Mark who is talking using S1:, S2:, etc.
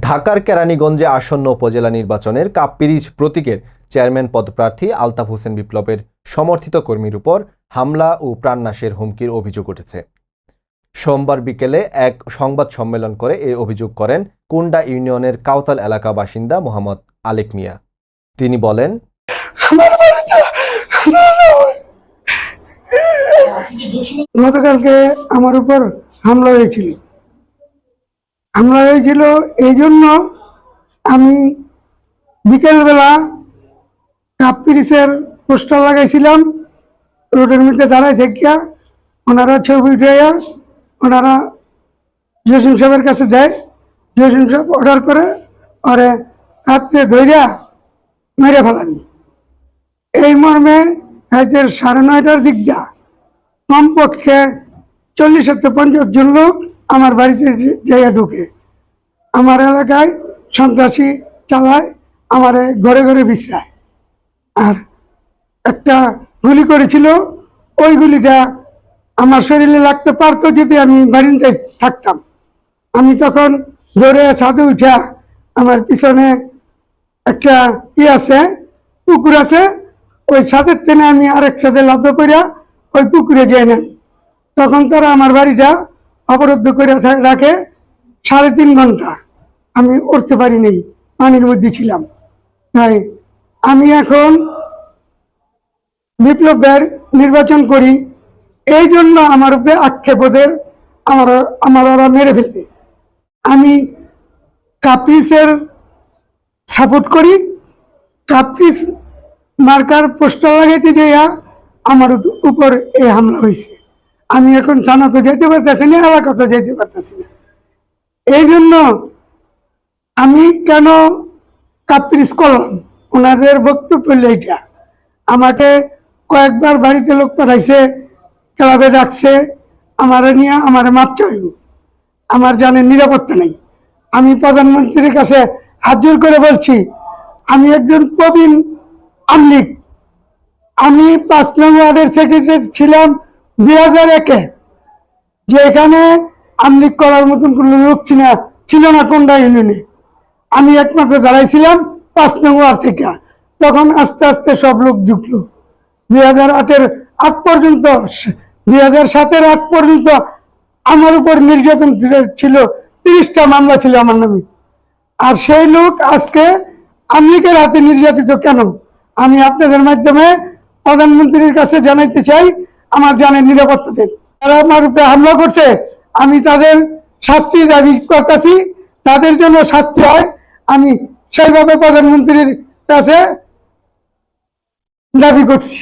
S1: ঢাকার কেরানীগঞ্জে আসন্ন উপজেলা নির্বাচনের কাপ্পিরিজ প্রতীকের চেয়ারম্যান পদপ্রার্থী আলতাফ হোসেন বিপ্লবের সমর্থিত কর্মীর উপর হামলা ও প্রাণনাশের হুমকির অভিযোগ উঠেছে। সোমবার বিকেলে এক সংবাদ সম্মেলন করে এই অভিযোগ করেন কুন্ডা ইউনিয়নের কাউতাল এলাকা বাসিন্দা মোহাম্মদ আলেক মিয়া। তিনি বলেন,
S2: গতকালকে আমার উপর হামলা হয়েছিল। হামলা হয়েছিল এই জন্য আমি বিকেলবেলা কাপ পিরিসের পোস্টার লাগাইছিলাম, রোডের মধ্যে দাঁড়ায় থাকিয়া ওনারা ছবি উঠাইয়া ওনারা জসিম সাহেবের কাছে দেয় জসিম সাহেব অর্ডার করে ওরে রাত্রে ধৈর্যা মেরে ফেলানি এই মর্মে রাতের সাড়ে নয়টার দিক যা কমপক্ষে চল্লিশ থেকে পঞ্চাশ জন লোক আমার বাড়িতে জায়গা ঢুকে। আমার এলাকায় সন্ত্রাসী চালায়, আমার ঘরে ঘরে বিশ্রায়। আর একটা গুলি করেছিল, ওই গুলিটা আমার শরীরে লাগতে পারতো যদি আমি বাড়িতে থাকতাম। আমি তখন ধরে ছাদে উঠা আমার পিছনে একটা ই আছে, পুকুর আছে, ওই ছাদের টেনে আমি আরেক সাথে লাভ করিয়া ওই পুকুরে যাই নামি। তখন তারা আমার বাড়িটা অবরুদ্ধ করে রাখে সাড়ে তিন ঘণ্টা। আমি উঠতে পারিনি, পানির মধ্যে ছিলাম। তাই আমি এখন বিপ্লবের নির্বাচন করি। এই জন্য আমার উপরে আক্ষেপ ওদের, আমার আমার ওরা মেরে ফেলবে। আমি কাপ্রিসের সাপোর্ট করি। কাপ্রিস মার্কার পোস্টার লাগাইতে যাইয়া আমার উপর এই হামলা হয়েছে। আমি এখন থানা তো যেতে পারতেছি না এলাকা তো যেতে পারতেছি না। এই জন্য আমি কেন কাপ্রিস করলাম? ওনাদের বক্তব্য হলো এইটা। আমাকে কয়েকবার বাড়িতে লোক পাঠাইছে, ক্লাবে ডাকছে, আমারে নিয়ে আমার মাপ চাইব। আমার জানে নিরাপত্তা নেই। আমি প্রধানমন্ত্রীর কাছে হাত জোর করে বলছি, আমি একজন প্রবীণ আমলিক। আমি পাঁচ নং ওয়ার্ডের সেক্রেটারি ছিলাম দুই হাজার একে। যে এখানে আমলিক করার মতন কোনো লোক ছিল ছিল না কোনটা ইউনিয়নে। আমি একমাত্র দাঁড়াইছিলাম পাঁচ নং ওয়ার্ড থেকে। তখন আস্তে আস্তে সব লোক ঢুকলো। দুই হাজার আটের আট পর্যন্ত, দুই হাজার সাতের আট পর্যন্ত আমার উপর নির্যাতন ছিল, তিরিশটা মামলা ছিল আমার নামে। আর সেই লোক আজকে আমলিকের হাতে নির্যাতিত কেন? আমি আপনাদের মাধ্যমে প্রধানমন্ত্রীর কাছে জানাইতে চাই আমার জানের নিরাপত্তা দেন তারা আমার উপরে হামলা করছে, আমি তাদের শাস্তি দাবি করতেছি। তাদের জন্য শাস্তি হয়। আমি সেইভাবে প্রধানমন্ত্রীর কাছে দাবি করছি।